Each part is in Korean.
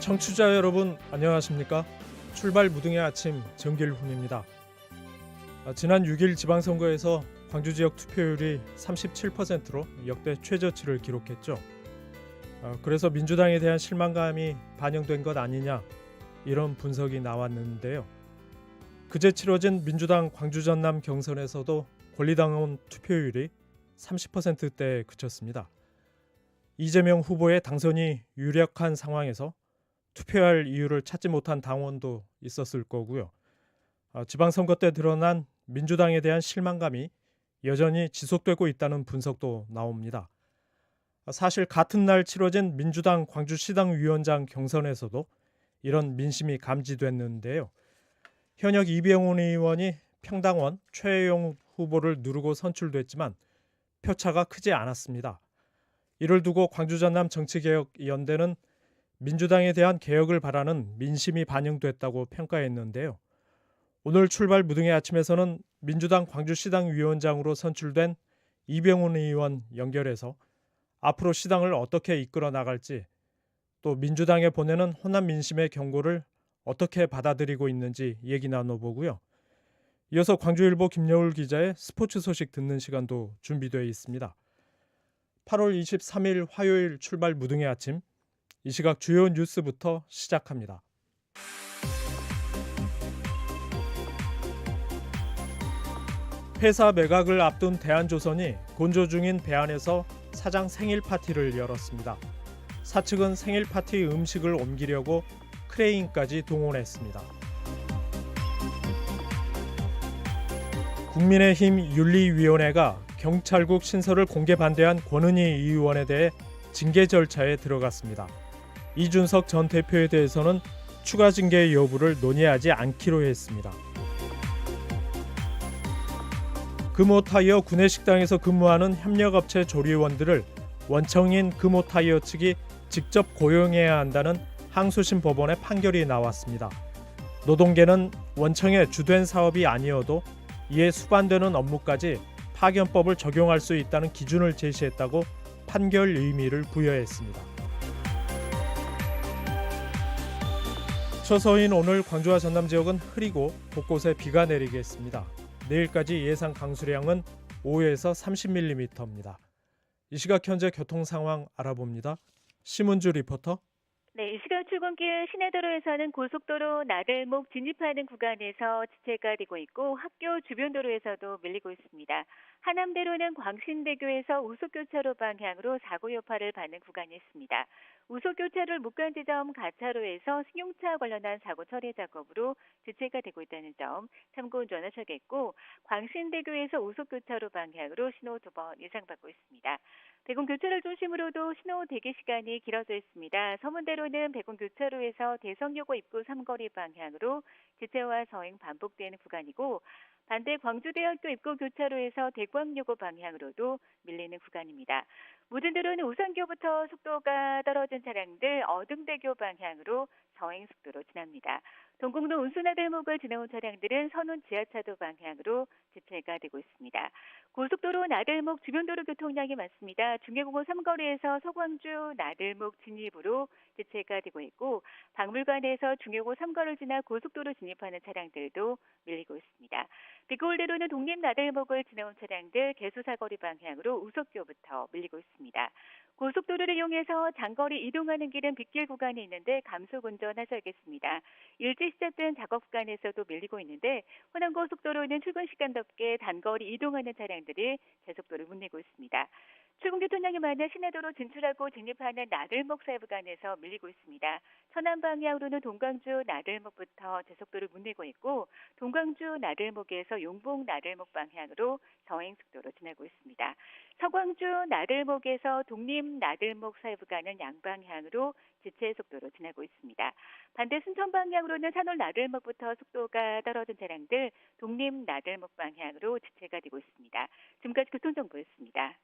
청취자 여러분 안녕하십니까? 출발 무등의 아침 정길훈입니다. 아, 지난 6일 지방선거에서 광주 지역 투표율이 37%로 역대 최저치를 기록했죠. 아, 그래서 민주당에 대한 실망감이 반영된 것 아니냐 이런 분석이 나왔는데요. 그제 치러진 민주당 광주 전남 경선에서도 권리당원 투표율이 30%대에 그쳤습니다. 이재명 후보의 당선이 유력한 상황에서 투표할 이유를 찾지 못한 당원도 있었을 거고요. 아, 지방선거 때 드러난 민주당에 대한 실망감이 여전히 지속되고 있다는 분석도 나옵니다. 아, 사실 같은 날 치러진 민주당 광주시당 위원장 경선에서도 이런 민심이 감지됐는데요. 현역 이병훈 의원이 평당원 최혜용 후보를 누르고 선출됐지만 표차가 크지 않았습니다. 이를 두고 광주 전남 정치개혁 연대는 민주당에 대한 개혁을 바라는 민심이 반영됐다고 평가했는데요. 오늘 출발 무등의 아침에서는 민주당 광주시당 위원장으로 선출된 이병훈 의원 연결해서 앞으로 시당을 어떻게 이끌어 나갈지 또 민주당에 보내는 호남 민심의 경고를 어떻게 받아들이고 있는지 얘기 나눠보고요. 이어서 광주일보 김여울 기자의 스포츠 소식 듣는 시간도 준비되어 있습니다. 8월 23일 화요일 출발 무등의 아침 이 시각 주요 뉴스부터 시작합니다. 회사 매각을 앞둔 대한조선이 곤조 중인 배안에서 사장 생일 파티를 열었습니다. 사측은 생일 파티 음식을 옮기려고 크레인까지 동원했습니다. 국민의힘 윤리위원회가 경찰국 신설을 공개 반대한 권은희 의원에 대해 징계 절차에 들어갔습니다. 이준석 전 대표에 대해서는 추가 징계 여부를 논의하지 않기로 했습니다. 금호타이어 구내식당에서 근무하는 협력업체 조리원들을 원청인 금호타이어 측이 직접 고용해야 한다는 항소심 법원의 판결이 나왔습니다. 노동계는 원청의 주된 사업이 아니어도 이에 수반되는 업무까지 파견법을 적용할 수 있다는 기준을 제시했다고 판결 의미를 부여했습니다. 처서인 오늘 광주와 전남 지역은 흐리고 곳곳에 비가 내리겠습니다. 내일까지 예상 강수량은 5에서 30mm입니다. 이 시각 현재 교통 상황 알아봅니다. 심은주 리포터. 네, 이 시각 출근길 시내도로에서는 고속도로 나들목 진입하는 구간에서 지체가 되고 있고 학교 주변 도로에서도 밀리고 있습니다. 하남대로는 광신대교에서 우속교차로 방향으로 사고 여파를 받는 구간이 있습니다. 우속교차로를 못간 지점 가차로에서 승용차 관련한 사고 처리 작업으로 지체가 되고 있다는 점 참고 운전하셔야겠고 광신대교에서 우속교차로 방향으로 신호 두 번 예상받고 있습니다. 대구 교차로 중심으로도 신호 대기 시간이 길어져 있습니다. 서문대로는 백운 교차로에서 대성여고 입구 삼거리 방향으로 지체와 서행 반복되는 구간이고 반대 광주대학교 입구 교차로에서 대광여고 방향으로도 밀리는 구간입니다. 모든 도로는 우산교부터 속도가 떨어진 차량들 어등대교 방향으로 서행 속도로 지납니다. 동공로 운수나들목을 지나온 차량들은 선운 지하차도 방향으로 지체가 되고 있습니다. 고속도로 나들목 주변도로 교통량이 많습니다. 중계공원 삼거리에서 서광주 나들목 진입으로 지체가 되고 있고 박물관에서 중계고 삼거리를 지나 고속도로 진입하는 차량들도 밀리고 있습니다. 비골대로는 독립 나들목을 지나온 차량들 개수사거리 방향으로 우석교부터 밀리고 있습니다. 고속도로를 이용해서 장거리 이동하는 길은 빗길 구간이 있는데 감속 운전하셔야겠습니다. 일찍 시작된 작업 구간에서도 밀리고 있는데 호남고속도로는 출근 시간답게 단거리 이동하는 차량들이 제속도를 못 내고 있습니다. 출근 교통량이 많은 시내도로 진출하고 진입하는 나들목 사이 구간에서 밀리고 있습니다. 천안 방향으로는 동광주 나들목부터 제속도를 못 내고 있고 동광주 나들목에서 용봉 나들목 방향으로 서행 속도로 지나고 있습니다. 서광주 나들목에서 독립 나들목 사이 구간은 양방향으로 지체 속도로 지나고 있습니다. 반대 순천 방향으로는 산월 나들목부터 속도가 떨어진 차량들 독립 나들목 방향으로 지체가 되고 있습니다. 지금까지 교통정보였습니다.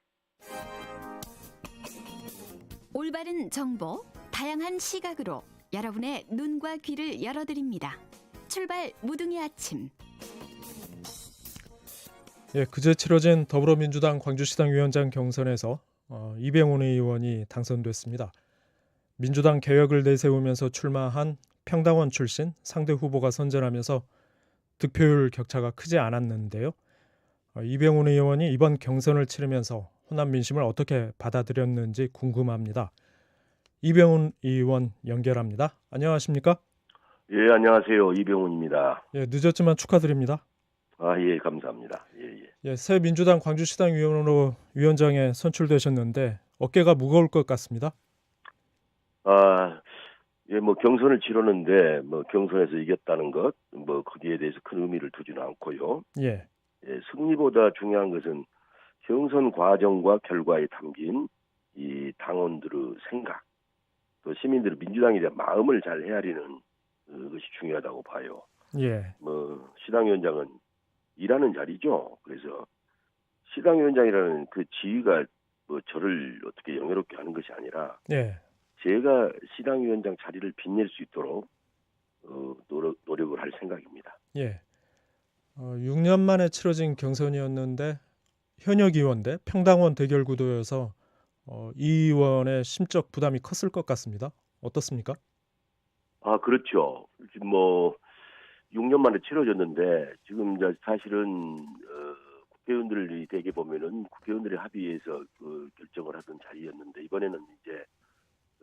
올바른 정보, 다양한 시각으로 여러분의 눈과 귀를 열어드립니다. 출발 무등의 아침. 예, 그제 치러진 더불어민주당 광주시당 위원장 경선에서 어, 이병훈 의원이 당선됐습니다. 민주당 개혁을 내세우면서 출마한 평당원 출신 상대 후보가 선전하면서 득표율 격차가 크지 않았는데요. 어, 이병훈 의원이 이번 경선을 치르면서 호남 민심을 어떻게 받아들였는지 궁금합니다. 이병훈 의원 연결합니다. 안녕하십니까? 예, 안녕하세요. 이병훈입니다. 예, 늦었지만 축하드립니다. 아, 예, 감사합니다. 예, 예. 예, 새 민주당 광주시당 위원으로 위원장에 선출되셨는데 어깨가 무거울 것 같습니다. 아, 예, 뭐 경선을 치르는데 뭐 경선에서 이겼다는 것, 뭐 거기에 대해서 큰 의미를 두지는 않고요. 예, 예, 승리보다 중요한 것은 경선 과정과 결과에 담긴 이 당원들의 생각, 또 시민들의 민주당에 대한 마음을 잘 헤아리는 어, 것이 중요하다고 봐요. 예, 뭐 시당위원장은 일하는 자리죠. 그래서 시당위원장이라는 그 지위가 뭐 저를 어떻게 영예롭게 하는 것이 아니라 예, 제가 시당위원장 자리를 빛낼 수 있도록 어, 노력, 노력을 할 생각입니다. 예. 어, 6년 만에 치러진 경선이었는데 현역 의원 대 평당원 대결 구도여서 어, 이 의원의 심적 부담이 컸을 것 같습니다. 어떻습니까? 아 그렇죠. 지금 뭐 6년 만에 치러졌는데 지금 이제 사실은 어, 국회의원들이 대개 보면은 국회의원들의 합의해서 그 결정을 하던 자리였는데 이번에는 이제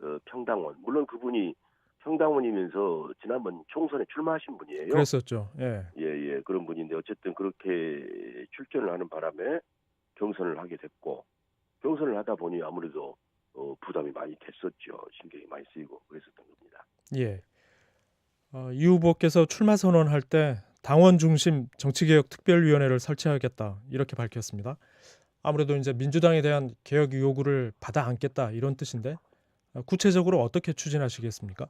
어, 평당원 물론 그분이 평당원이면서 지난번 총선에 출마하신 분이에요. 그랬었죠. 예, 예, 예, 그런 분인데 어쨌든 그렇게 출전을 하는 바람에 경선을 하게 됐고 경선을 하다 보니 아무래도 어, 부담이 많이 됐었죠. 신경이 많이 쓰이고 그랬었던 겁니다. 예. 어, 이 후보께서 출마 선언할 때 당원 중심 정치개혁 특별위원회를 설치하겠다 이렇게 밝혔습니다. 아무래도 이제 민주당에 대한 개혁 요구를 받아 안겠다 이런 뜻인데 어, 구체적으로 어떻게 추진하시겠습니까?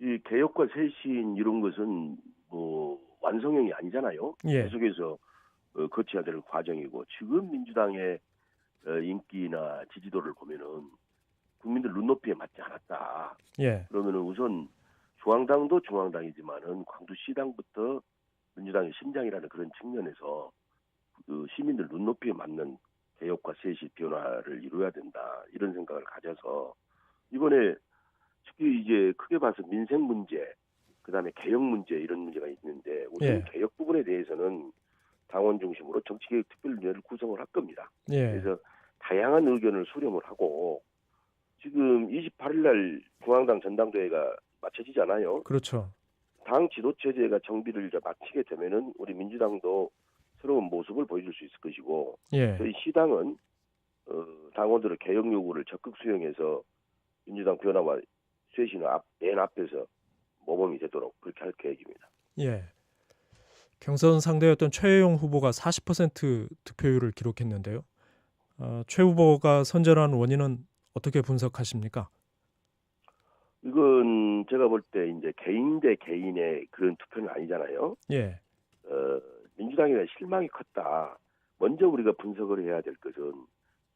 이 개혁과 쇄신 이런 것은 뭐 완성형이 아니잖아요. 예, 계속해서 어, 거쳐야 될 과정이고 지금 민주당의 어, 인기나 지지도를 보면은 국민들 눈높이에 맞지 않았다. 예, 그러면은 우선 중앙당도 중앙당이지만은 광주시당부터 민주당의 심장이라는 그런 측면에서 그 시민들 눈높이에 맞는 개혁과 쇄신 변화를 이루어야 된다 이런 생각을 가져서 이번에 특히 이제 크게 봐서 민생 문제 그다음에 개혁 문제 이런 문제가 있는데 우선 예. 개혁 부분에 대해서는 당원 중심으로 정치개혁 특별위원회를 구성을 할 겁니다. 예, 그래서 다양한 의견을 수렴을 하고 지금 28일 날 중앙당 전당대회가 마쳐지잖아요. 그렇죠. 당 지도 체제가 정비를 이제 마치게 되면은 우리 민주당도 새로운 모습을 보여줄 수 있을 것이고 예, 저희 시당은 어, 당원들의 개혁 요구를 적극 수용해서 민주당 변화와 쇄신의 앞, 맨 앞에서 모범이 되도록 그렇게 할 계획입니다. 예. 경선 상대였던 최혜영 후보가 40% 득표율을 기록했는데요. 어, 최 후보가 선전한 원인은 어떻게 분석하십니까? 이건 제가 볼 때 이제 개인 대 개인의 그런 투표는 아니잖아요. 예, 어, 민주당에 대한 실망이 컸다. 먼저 우리가 분석을 해야 될 것은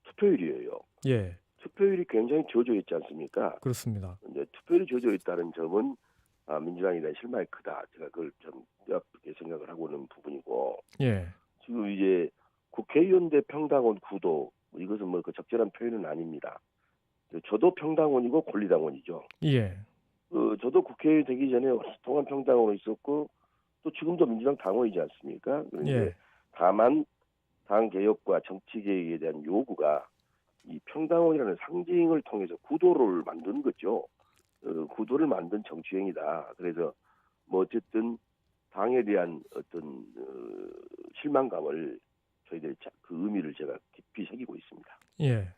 투표율이에요. 예, 투표율이 굉장히 저조해 있지 않습니까? 그렇습니다. 이제 투표율이 저조해 있다는 점은 아, 민주당에 대한 실망이 크다. 제가 그걸 좀 그렇게 생각을 하고 있는 부분이고 예, 지금 이제 국회의원 대 평당원 구도 뭐 이것은 뭐 그 적절한 표현은 아닙니다. 저도 평당원이고 권리당원이죠. 예, 어, 저도 국회의원 되기 전에 오랫동안 평당원으로 있었고 또 지금도 민주당 당원이지 않습니까? 그런데 예, 다만 당 개혁과 정치 개혁에 대한 요구가 이 평당원이라는 상징을 통해서 구도를 만든 거죠. 어, 구도를 만든 정치행위다. 그래서 뭐 어쨌든 당에 대한 어떤 어, 실망감을 저희들이 자- 그 의미를 제가 깊이 새기고 있습니다. 예.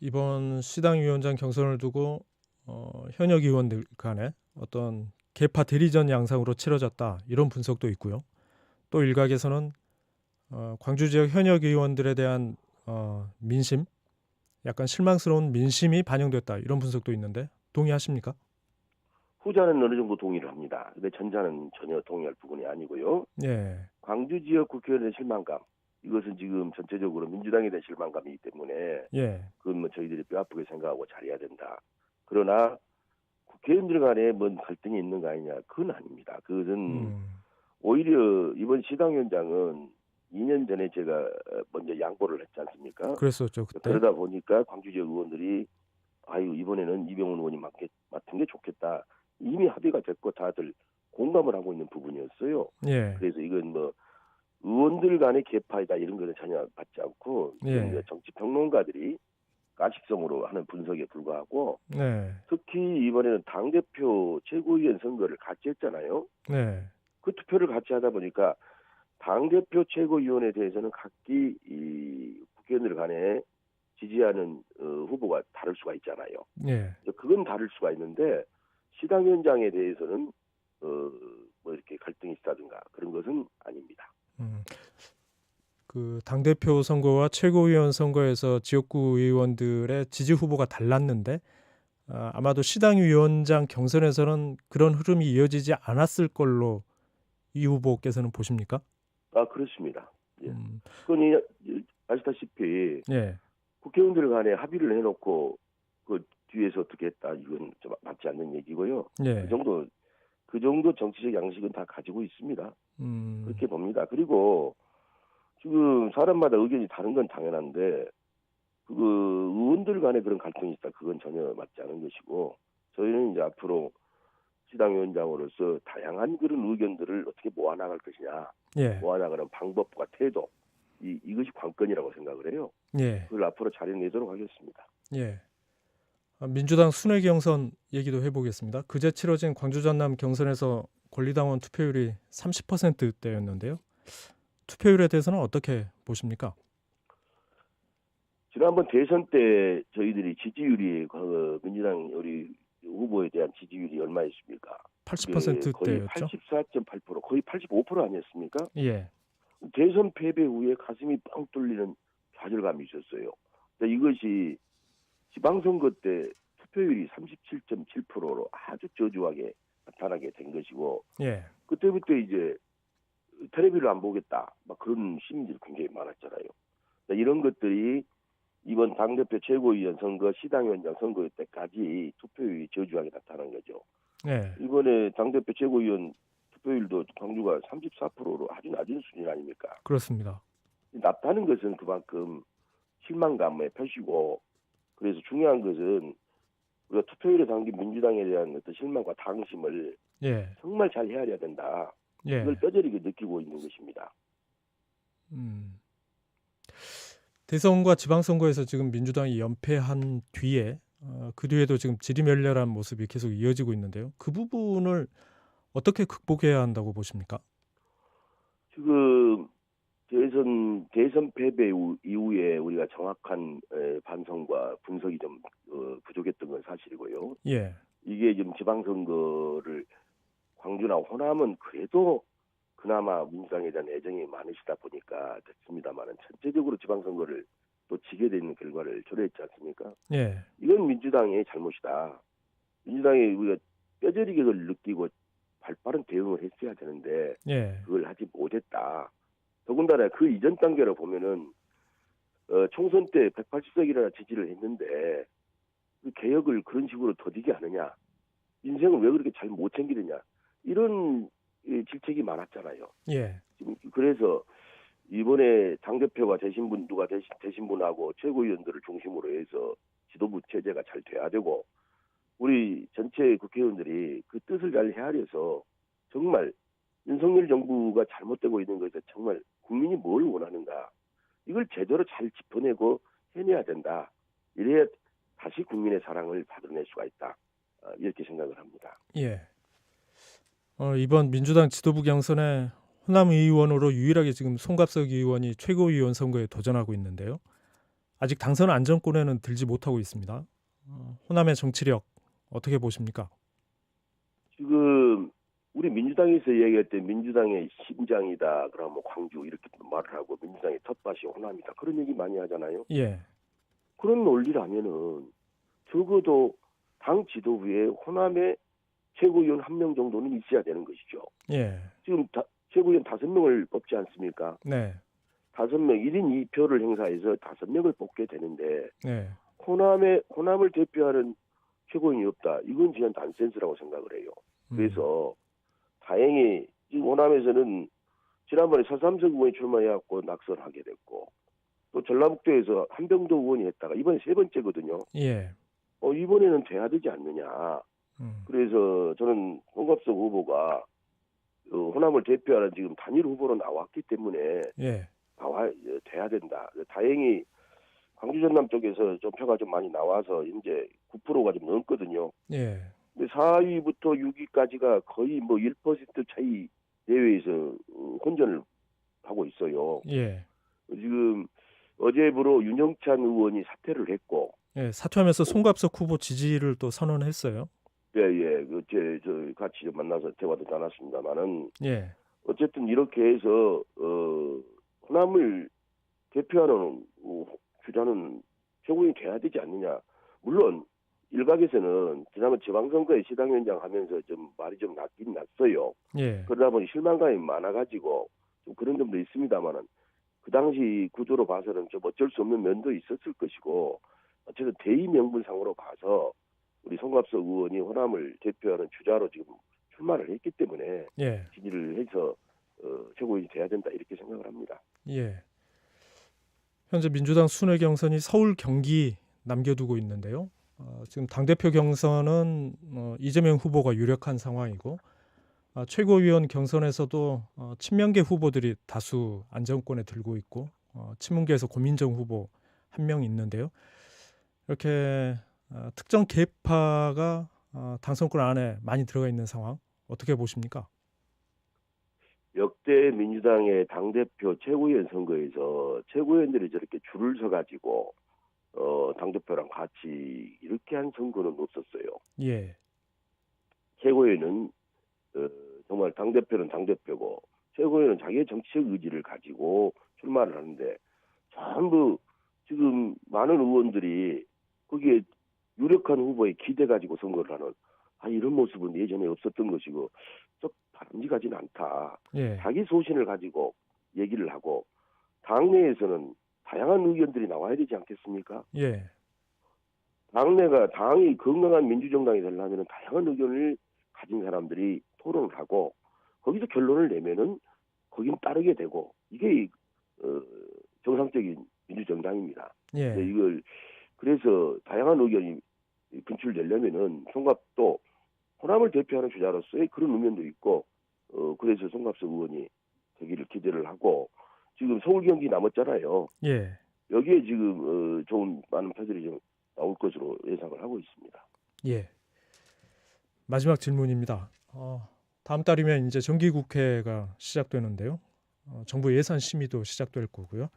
이번 시당 위원장 경선을 두고 어, 현역 의원들 간에 어떤 개파 대리전 양상으로 치러졌다 이런 분석도 있고요. 또 일각에서는 어, 광주 지역 현역 의원들에 대한 어, 민심, 약간 실망스러운 민심이 반영됐다 이런 분석도 있는데 동의하십니까? 후자는 어느 정도 동의를 합니다. 근데 전자는 전혀 동의할 부분이 아니고요. 예, 광주 지역 국회의원의 실망감 이것은 지금 전체적으로 민주당에 대한 실망감이기 때문에 예, 그건 뭐 저희들이 뼈 아프게 생각하고 잘해야 된다. 그러나 국회의원들 간에 뭔 갈등이 있는 거 아니냐? 그건 아닙니다. 그것은 음, 오히려 이번 시당위원장은 2년 전에 제가 먼저 양보를 했지 않습니까? 그랬었죠 그때. 그러다 보니까 광주 지역 의원들이 아유 이번에는 이병훈 의원이 맡게, 맡은 게 좋겠다. 이미 합의가 됐고 다들 공감을 하고 있는 부분이었어요. 예. 그래서 이건 뭐 의원들 간의 개파이다 이런 거는 전혀 받지 않고 예. 정치 평론가들이 가식성으로 하는 분석에 불과하고 네. 특히 이번에는 당 대표 최고위원 선거를 같이 했잖아요. 네. 그 투표를 같이 하다 보니까 당 대표 최고위원에 대해서는 각기 이 국회의원들 간에 지지하는 어, 후보가 다를 수가 있잖아요. 예. 그건 다를 수가 있는데 시당 위원장에 대해서는 어, 뭐 이렇게 갈등이 있다든가 그런 것은 아닙니다. 음. 그 당 대표 선거와 최고위원 선거에서 지역구 의원들의 지지 후보가 달랐는데 아, 아마도 시당 위원장 경선에서는 그런 흐름이 이어지지 않았을 걸로 이 후보께서는 보십니까? 아 그렇습니다. 예. 음, 그건 아시다시피 예. 국회의원들 간에 합의를 해놓고 그 뒤에서 어떻게 했다 이건 좀 맞지 않는 얘기고요. 예. 그 정도 그 정도 정치적 양식은 다 가지고 있습니다. 음, 그렇게 봅니다. 그리고 지금 사람마다 의견이 다른 건 당연한데 그 의원들 간에 그런 갈등이 있다. 그건 전혀 맞지 않은 것이고 저희는 이제 앞으로 시당 위원장으로서 다양한 그런 의견들을 어떻게 모아나갈 것이냐, 예. 모아나가는 방법과 태도 이 이것이 관건이라고 생각을 해요. 예. 그걸 앞으로 잘해내도록 하겠습니다. 예. 아, 민주당 순회 경선 얘기도 해보겠습니다. 그제 치러진 광주 전남 경선에서 권리당원 투표율이 30%대였는데요. 투표율에 대해서는 어떻게 보십니까? 지난번 대선 때 저희들이 지지율이 그 민주당 우리 후보에 대한 지지율이 얼마였습니까? 그게 거의 80%대였죠. 84.8% 거의 85% 아니었습니까? 예. 대선 패배 후에 가슴이 뻥 뚫리는 좌절감이 있었어요. 근데 이것이 지방선거 때 투표율이 37.7%로 아주 저조하게 나타나게 된 것이고 예. 그때부터 이제 텔레비를 안 보겠다 막 그런 시민들이 굉장히 많았잖아요. 그러니까 이런 것들이 이번 당대표 최고위원 선거, 시당위원장 선거 때까지 투표율이 저조하게 나타난 거죠. 예. 이번에 당대표 최고위원 투표율도 광주가 34%로 아주 낮은 수준 아닙니까? 그렇습니다. 낮다는 것은 그만큼 실망감의 표시고 그래서 중요한 것은 우리가 투표율에 담긴 민주당에 대한 어떤 실망과 당심을 예. 정말 잘 헤아려야 된다. 예. 이걸 뼈저리게 느끼고 있는 것입니다. 음. 대선과 지방선거에서 지금 민주당이 연패한 뒤에 어, 그 뒤에도 지금 지리멸렬한 모습이 계속 이어지고 있는데요. 그 부분을 어떻게 극복해야 한다고 보십니까? 지금 대선 대선 패배 이후- 이후에 우리가 정확한 에, 반성과 분석이 좀 어, 부족했던 건 사실이고요. 예. 이게 지금 지방선거를 광주나 호남은 그래도 그나마 민주당에 대한 애정이 많으시다 보니까 됐습니다만은 전체적으로 지방선거를 또 지게 되는 결과를 초래했지 않습니까? 예. 이건 민주당의 잘못이다. 민주당이 우리가 뼈저리게 그걸 느끼고 발빠른 대응을 했어야 되는데 예. 그걸 하지 못했다. 더군다나 그 이전 단계로 보면은 어, 총선 때 180석이나 지지를 했는데 그 개혁을 그런 식으로 더디게 하느냐, 인생을 왜 그렇게 잘 못 챙기느냐 이런 예, 질책이 많았잖아요. 예. 지금 그래서 이번에 당 대표가 되신 분 누가 되신, 되신 분하고 최고위원들을 중심으로 해서 지도부 체제가 잘 돼야 되고 우리 전체 국회의원들이 그 뜻을 잘 헤아려서 정말 윤석열 정부가 잘못되고 있는 것에 정말 국민이 뭘 원하는가 이걸 제대로 잘 짚어내고 해내야 된다. 이래야 다시 국민의 사랑을 받아낼 수가 있다. 어, 이렇게 생각을 합니다. 예. 어, 이번 민주당 지도부 경선에 호남 의원으로 유일하게 지금 송갑석 의원이 최고위원 선거에 도전하고 있는데요. 아직 당선 안정권에는 들지 못하고 있습니다. 어, 호남의 정치력 어떻게 보십니까? 지금 우리 민주당에서 얘기할 때 민주당의 심장이다 그러면 뭐 광주 이렇게 말을 하고 민주당의 텃밭이 호남이다 그런 얘기 많이 하잖아요. 예. 그런 논리라면은 적어도 당 지도부에 호남의 최고위원 한 명 정도는 있어야 되는 것이죠. 예. 지금 다, 최고위원 다섯 명을 뽑지 않습니까? 네. 다섯 명 1인 2표를 행사해서 다섯 명을 뽑게 되는데 네. 호남의 호남을 대표하는 최고위원이 없다. 이건 그냥 난센스라고 생각을 해요. 음, 그래서 다행히 지금 호남에서는 지난번에 서삼석 의원이 출마해갖고 낙선하게 됐고 또 전라북도에서 한병도 의원이 했다가 이번에 세 번째거든요. 예. 어, 이번에는 돼야 되지 않느냐. 음. 그래서 저는 송갑석 후보가 어, 호남을 대표하는 지금 단일 후보로 나왔기 때문에 예. 나와 돼야 된다. 다행히 광주 전남 쪽에서 좀 표가 좀 많이 나와서 이제 9%가 좀 넘거든요. 예. 근데 4위부터 6위까지가 거의 뭐 1% 차이 내외에서 어, 혼전을 하고 있어요. 예. 지금 어제부로 윤영찬 의원이 사퇴를 했고, 예. 사퇴하면서 송갑석 후보 지지를 또 선언했어요. 예, 예, 그, 제, 저, 같이 만나서 대화도 나눴습니다만은, 예. 어쨌든 이렇게 해서, 어, 호남을 대표하는 어, 주자는 최고인이 돼야 되지 않느냐. 물론, 일각에서는 지난번 지방선거에 시당위원장 하면서 좀 말이 좀 났긴 났어요. 예. 그러다 보니 실망감이 많아가지고 좀 그런 점도 있습니다만은 그 당시 구조로 봐서는 좀 어쩔 수 없는 면도 있었을 것이고 어쨌든 대의 명분상으로 봐서 우리 송갑석 의원이 호남을 대표하는 주자로 지금 출마를 했기 때문에 예. 지지를 해서 어, 최고인이 돼야 된다 이렇게 생각을 합니다. 예. 현재 민주당 순회 경선이 서울 경기 남겨두고 있는데요. 어, 지금 당 대표 경선은 어, 이재명 후보가 유력한 상황이고 아, 최고위원 경선에서도 어, 친명계 후보들이 다수 안정권에 들고 있고 어, 친문계에서 고민정 후보 한 명 있는데요. 이렇게 어, 특정 계파가 어, 당선권 안에 많이 들어가 있는 상황 어떻게 보십니까? 역대 민주당의 당대표 최고위원 선거에서 최고위원들이 저렇게 줄을 서가지고 어, 당대표랑 같이 이렇게 한 선거는 없었어요. 예, 최고위원은 어, 정말 당 대표는 당 대표고 최고위원은 자기의 정치적 의지를 가지고 출마를 하는데 전부 지금 많은 의원들이 거기에 유력한 후보에 기대 가지고 선거를 하는 아 이런 모습은 예전에 없었던 것이고 썩 바람직하지는 않다. 예, 자기 소신을 가지고 얘기를 하고 당내에서는 다양한 의견들이 나와야 되지 않겠습니까? 예, 당내가 당이 건강한 민주정당이 되려면 다양한 의견을 가진 사람들이 토론을 하고 거기서 결론을 내면은 거긴 따르게 되고 이게 어, 정상적인 민주정당입니다. 예, 이걸 그래서 다양한 의견이 분출되려면은 송갑도 호남을 대표하는 주자로서의 그런 의견도 있고 어, 그래서 송갑석 의원이 되기를 기대를 하고 지금 서울 경기 남았잖아요. 예. 여기에 지금 어, 좋은 많은 표들이 좀 나올 것으로 예상을 하고 있습니다. 예. 마지막 질문입니다. 어, 다음 달이면 이제 정기 국회가 시작되는데요. 어, 정부 예산 심의도 시작될 거고요.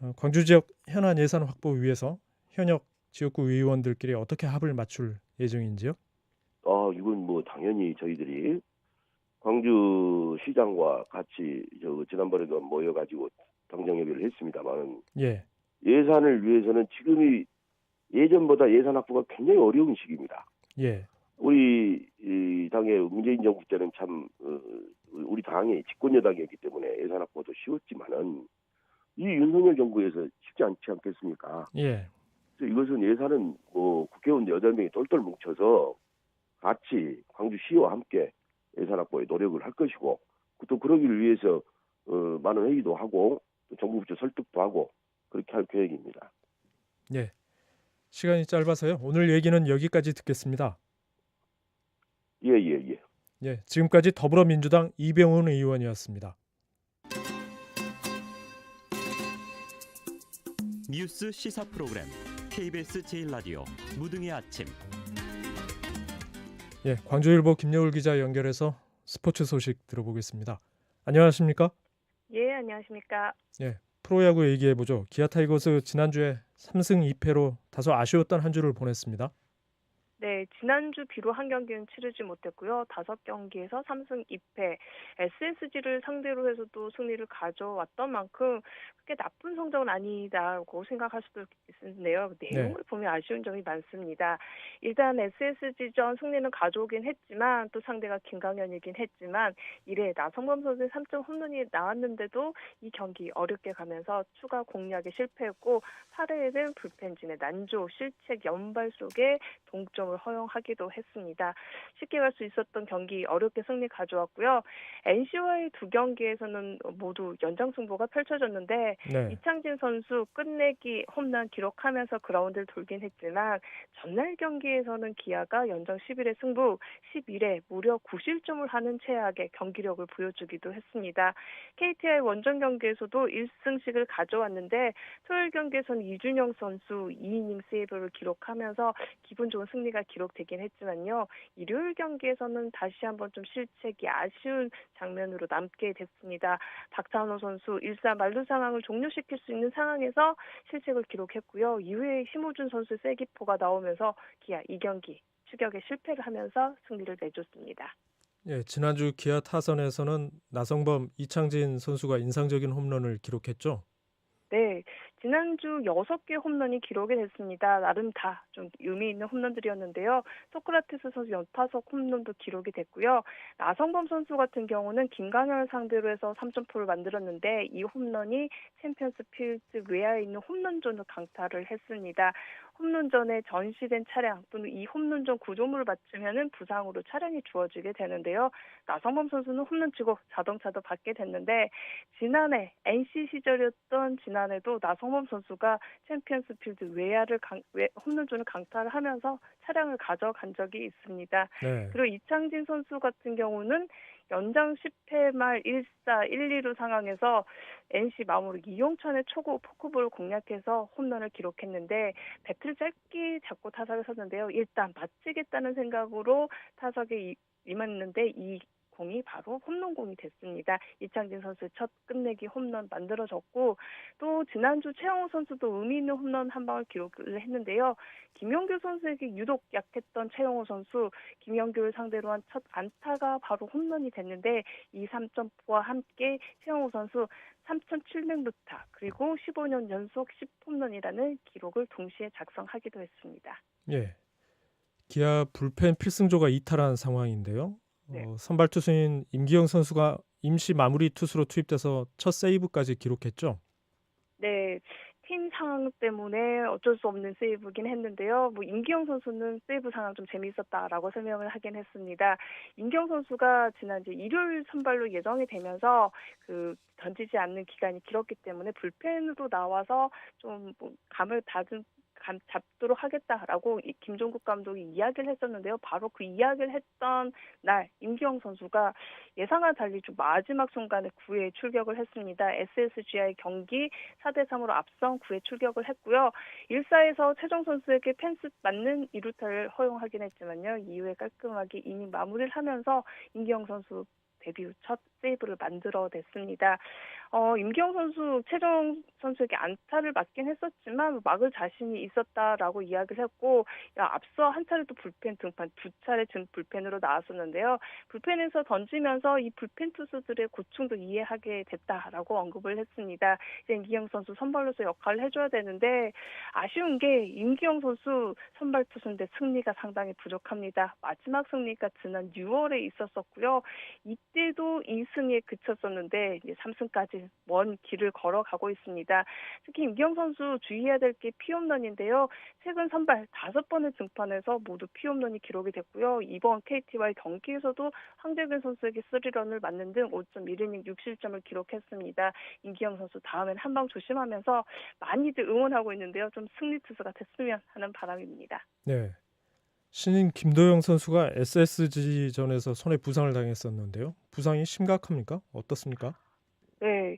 어, 광주 지역 현안 예산 확보 위해서 현역 지역구 의원들끼리 어떻게 합을 맞출 예정인지요? 아 이건 뭐 당연히 저희들이 광주 시장과 같이 저 지난번에도 모여가지고 당정 협의를 했습니다만 예, 예산을 위해서는 지금이 예전보다 예산 확보가 굉장히 어려운 시기입니다. 예, 우리 이 당의 문재인 정부 때는 참 어, 우리 당이 집권 여당이었기 때문에 예산 확보도 쉬웠지만은 이 윤석열 정부에서 쉽지 않지 않겠습니까? 예, 그래서 이것은 예산은 뭐 국회의원 여덟 명이 똘똘 뭉쳐서 같이 광주시와 함께 예산 확보에 노력을 할 것이고 또 그러기를 위해서 어, 많은 회의도 하고 또 정부 부처 설득도 하고 그렇게 할 계획입니다. 예. 시간이 짧아서요. 오늘 얘기는 여기까지 듣겠습니다. 예, 예, 예. 예, 지금까지 더불어민주당 이병훈 의원이었습니다. 뉴스 시사 프로그램 KBS 제일 라디오 무등의 아침 예, 광주일보 김여울 기자 연결해서 스포츠 소식 들어보겠습니다. 안녕하십니까? 예, 안녕하십니까. 예, 프로야구 얘기해 보죠. 기아 타이거스 지난주에 3승 2패로 다소 아쉬웠던 한 주를 보냈습니다. 네, 지난주 비로 한 경기는 치르지 못했고요. 다섯 경기에서 3승 2패. SSG를 상대로 해서도 승리를 가져왔던 만큼 그게 나쁜 성적은 아니다고 생각할 수도 있는데요. 내용을 보면 아쉬운 점이 많습니다. 일단 SSG전 승리는 가져오긴 했지만 또 상대가 김강현이긴 했지만 1회 나성범 선수의 3점 홈런이 나왔는데도 이 경기 어렵게 가면서 추가 공략에 실패했고 8회에는 불펜진의 난조 실책 연발 속에 동점 6점을 허용하기도 했습니다. 쉽게 갈 수 있었던 경기 어렵게 승리 가져왔고요. NC와의 두 경기에서는 모두 연장 승부가 펼쳐졌는데 네. 이창진 선수 끝내기 홈런 기록하면서 그라운드를 돌긴 했지만 전날 경기에서는 기아가 연장 11회 승부 11회 무려 9실점을 하는 최악의 경기력을 보여주기도 했습니다. KT의 원정 경기에서도 1승씩을 가져왔는데 토요일 경기에서는 이준영 선수 2이닝 세이브를 기록하면서 기분 좋은 승리가 기록되긴 했지만요. 일요일 경기에서는 다시 한번 좀 실책이 아쉬운 장면으로 남게 됐습니다. 박찬호 선수 1사 만루 상황을 종료시킬 수 있는 상황에서 실책을 기록했고요. 이후에 심우준 선수 쐐기포가 나오면서 기아 이 경기 추격에 실패를 하면서 승리를 내줬습니다. 예, 지난주 기아 타선에서는 나성범, 이창진 선수가 인상적인 홈런을 기록했죠. 네, 지난주 6개 홈런이 기록이 됐습니다. 나름 다 좀 의미 있는 홈런들이었는데요. 소크라테스 선수 연타석 홈런도 기록이 됐고요. 나성범 선수 같은 경우는 김강현을 상대로 해서 3점포를 만들었는데 이 홈런이 챔피언스 필드 외야에 있는 홈런존을 강타를 했습니다. 홈런전에 전시된 차량 또는 이 홈런전 구조물을 맞추면은 부상으로 차량이 주어지게 되는데요. 나성범 선수는 홈런 치고 자동차도 받게 됐는데 지난해 NC 시절이었던 지난해도 나성범 선수가 챔피언스 필드 외야를 강, 외, 홈런존을 강타를 하면서 차량을 가져간 적이 있습니다. 네. 그리고 이창진 선수 같은 경우는 연장 10회 말 1사 1, 2루 상황에서 NC 마무리 이용찬의 초구 포크볼을 공략해서 홈런을 기록했는데 배트를 짧게 잡고 타석에 섰는데요. 일단 마치겠다는 생각으로 타석에 이- 임했는데 이 공이 바로 홈런공이 됐습니다. 이창진 선수의 첫 끝내기 홈런 만들어졌고 또 지난주 최영호 선수도 의미 있는 홈런 한 방을 기록을 했는데요. 김영규 선수에게 유독 약했던 최영호 선수 김영규를 상대로 한 첫 안타가 바로 홈런이 됐는데 이 3점포와 함께 최영호 선수 3,700루타 그리고 15년 연속 10홈런이라는 기록을 동시에 작성하기도 했습니다. 예. 기아 불펜 필승조가 이탈한 상황인데요. 네. 어, 선발 투수인 임기영 선수가 임시 마무리 투수로 투입돼서 첫 세이브까지 기록했죠. 네, 팀 상황 때문에 어쩔 수 없는 세이브긴 했는데요. 뭐 임기영 선수는 세이브 상황 좀 재미있었다라고 설명을 하긴 했습니다. 임기영 선수가 지난 이제 일요일 선발로 예정이 되면서 그 던지지 않는 기간이 길었기 때문에 불펜으로 나와서 좀 뭐 감을 다듬 감 잡도록 하겠다라고 이 김종국 감독이 이야기를 했었는데요. 바로 그 이야기를 했던 날 임기영 선수가 예상과 달리 좀 마지막 순간에 9회 출격을 했습니다. SSG와의 경기 4대 3으로 앞선 9회 출격을 했고요. 1사에서 최정 선수에게 펜스 맞는 2루타를 허용하긴 했지만요. 이후에 깔끔하게 이닝 마무리를 하면서 임기영 선수 데뷔 후 첫 세이브를 만들어냈습니다. 어, 임기영 선수, 최정 선수에게 안타를 맞긴 했었지만 막을 자신이 있었다라고 이야기를 했고 야, 앞서 한 차례 또 불펜 등판 두 차례 등 불펜으로 나왔었는데요. 불펜에서 던지면서 이 불펜 투수들의 고충도 이해하게 됐다라고 언급을 했습니다. 이제 임기영 선수 선발로서 역할을 해줘야 되는데 아쉬운 게 임기영 선수 선발 투수인데 승리가 상당히 부족합니다. 마지막 승리가 지난 6월에 있었었고요. 이때 도 2승에 그쳤었는데 이제 3승까지 먼 길을 걸어가고 있습니다. 특히 임기영 선수 주의해야 될 게 피홈런인데요. 최근 선발 다섯 번의 등판에서 모두 피홈런이 기록이 됐고요. 이번 KT와의 경기에서도 황재균 선수에게 3런을 맞는 등 5.1이닝 6실점을 기록했습니다. 임기영 선수 다음엔 한방 조심하면서 많이들 응원하고 있는데요. 좀 승리 투수가 됐으면 하는 바람입니다. 네. 신인 김도영 선수가 SSG전에서 손에 부상을 당했었는데요. 부상이 심각합니까? 어떻습니까? 네.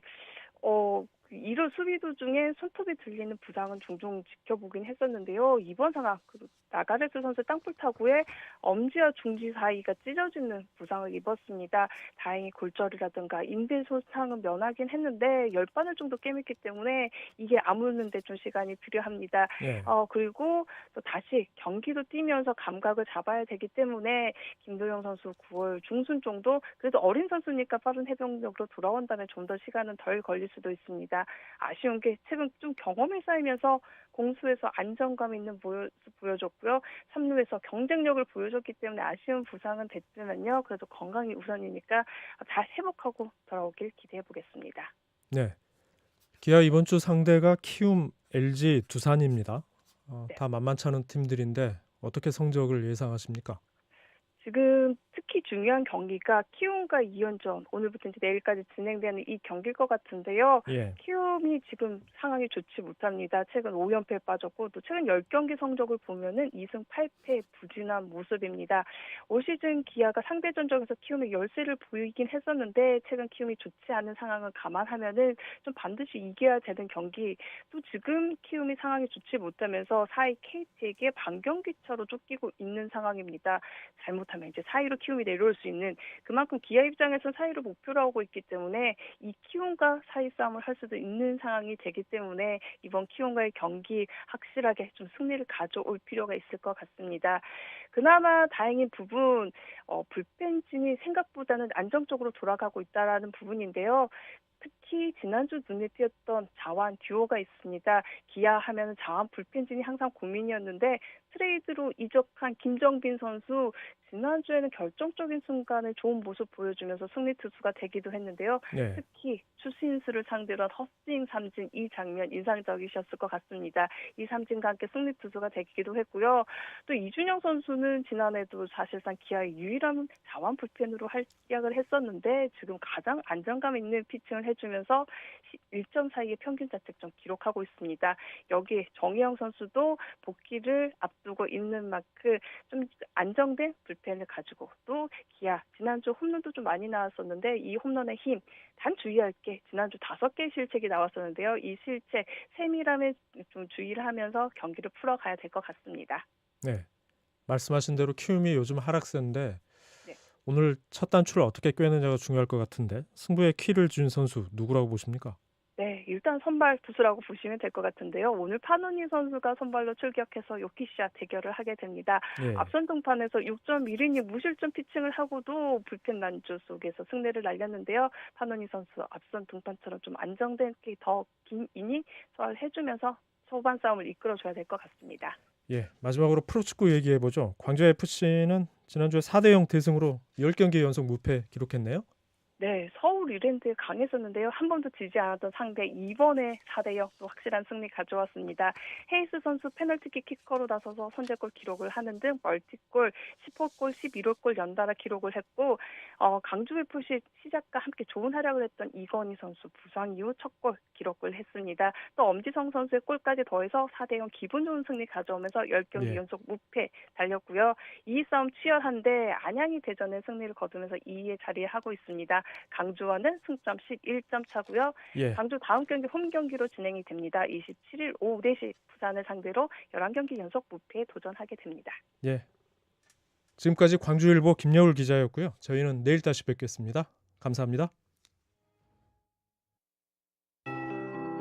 어, 그 이루 수비 도 중에 손톱이 들리는 부상은 종종 지켜보긴 했었는데요. 이번 상황, 그 나가레스 선수 땅볼 타구에 엄지와 중지 사이가 찢어지는 부상을 입었습니다. 다행히 골절이라든가 인대 손상은 면하긴 했는데 열 바늘 정도 깨맸기 때문에 이게 아무는데 좀 시간이 필요합니다. 예. 어, 그리고 또 다시 경기도 뛰면서 감각을 잡아야 되기 때문에 김도영 선수 9월 중순 정도 그래도 어린 선수니까 빠른 해병력으로 돌아온다면 좀더 시간은 덜 걸릴 수도 있습니다. 아쉬운 게 최근 좀 경험이 쌓이면서 공수에서 안정감 있는 모습 보여줬고요. 3루에서 경쟁력을 보여줬기 때문에 아쉬운 부상은 됐지만요. 그래도 건강이 우선이니까 잘 회복하고 돌아오길 기대해 보겠습니다. 네. 기아 이번 주 상대가 키움, LG, 두산입니다. 어, 네. 다 만만치 않은 팀들인데 어떻게 성적을 예상하십니까? 지금 특히 중요한 경기가 키움과 이연전 오늘부터 이제 내일까지 진행되는 이 경기일 것 같은데요. 예. 키움이 지금 상황이 좋지 못합니다. 최근 5연패에 빠졌고 또 최근 10경기 성적을 보면은 2승 8패 부진한 모습입니다. 올 시즌 기아가 상대 전적에서 키움의 열세를 보이긴 했었는데 최근 키움이 좋지 않은 상황을 감안하면은 좀 반드시 이겨야 되는 경기 또 지금 키움이 상황이 좋지 못하면서 4위 KT에게 반경기 차로 쫓기고 있는 상황입니다. 잘못하면 이제 4위로 키움 이 내려올 수 있는 그만큼 기아 입장에서 4위를 목표로 하고 있기 때문에 이 키움과 4위 싸움을 할 수도 있는 상황이 되기 때문에 이번 키움과의 경기 확실하게 좀 승리를 가져올 필요가 있을 것 같습니다. 그나마 다행인 부분 어, 불펜진이 생각보다는 안정적으로 돌아가고 있다라는 부분인데요. 특히 지난주 눈에 띄었던 자완 듀오가 있습니다. 기아 하면 자완 불펜진이 항상 고민이었는데 트레이드로 이적한 김정빈 선수 지난주에는 결정적인 순간에 좋은 모습 보여주면서 승리 투수가 되기도 했는데요. 네. 특히 추신수를 상대로 한 헛스윙 삼진 이 장면 인상적이셨을 것 같습니다. 이 삼진과 함께 승리 투수가 되기도 했고요. 또 이준영 선수는 지난해도 사실상 기아의 유일한 자완 불펜으로 활약을 했었는데 지금 가장 안정감 있는 피칭을 해주면서 1.42의 평균 자책점 기록하고 있습니다. 여기 정혜영 선수도 복귀를 앞두고 있는 만큼 좀 안정된 불펜을 가지고 또 기아 지난주 홈런도 좀 많이 나왔었는데 이 홈런의 힘 단 주의할 게 지난주 다섯 개 실책이 나왔었는데요. 이 실책 세밀함에 좀 주의를 하면서 경기를 풀어가야 될 것 같습니다. 네. 말씀하신 대로 키움이 요즘 하락세인데 네. 오늘 첫 단추를 어떻게 꿰느냐가 중요할 것 같은데 승부의 키를 준 선수 누구라고 보십니까? 네, 일단 선발 투수라고 보시면 될 것 같은데요. 오늘 파노니 선수가 선발로 출격해서 요키시와 대결을 하게 됩니다. 예. 앞선 등판에서 6.1이닝 무실점 피칭을 하고도 불펜 난조 속에서 승리를 날렸는데요. 파노니 선수 앞선 등판처럼 좀 안정되게 더긴 이닝 소화해주면서 초반 싸움을 이끌어줘야 될 것 같습니다. 예. 마지막으로 프로축구 얘기해 보죠. 광주 FC는 지난주에 4대 0 대승으로 10경기 연속 무패 기록했네요. 네, 서울 이랜드에 강했었는데요. 한 번도 지지 않았던 상대 이번에 4대 0또 확실한 승리 가져왔습니다. 헤이스 선수 페널티킥 키커로 나서서 선제골 기록을 하는 등 멀티골, 10호 골, 11호 골 연달아 기록을 했고 어, 강주 FC 시작과 함께 좋은 활약을 했던 이건희 선수 부상 이후 첫 골 기록을 했습니다. 또 엄지성 선수의 골까지 더해서 4대 0 기분 좋은 승리 가져오면서 10경기 예. 연속 무패 달렸고요. 이 싸움 치열한데 안양이 대전에 승리를 거두면서 2위의 자리에 하고 있습니다. 강주 와는 승점 11점 차고요. 예. 강주 다음 경기 홈 경기로 진행이 됩니다. 27일 오후 4시 부산을 상대로 11경기 연속 무패에 도전하게 됩니다. 예. 지금까지 광주일보 김여울 기자였고요. 저희는 내일 다시 뵙겠습니다. 감사합니다.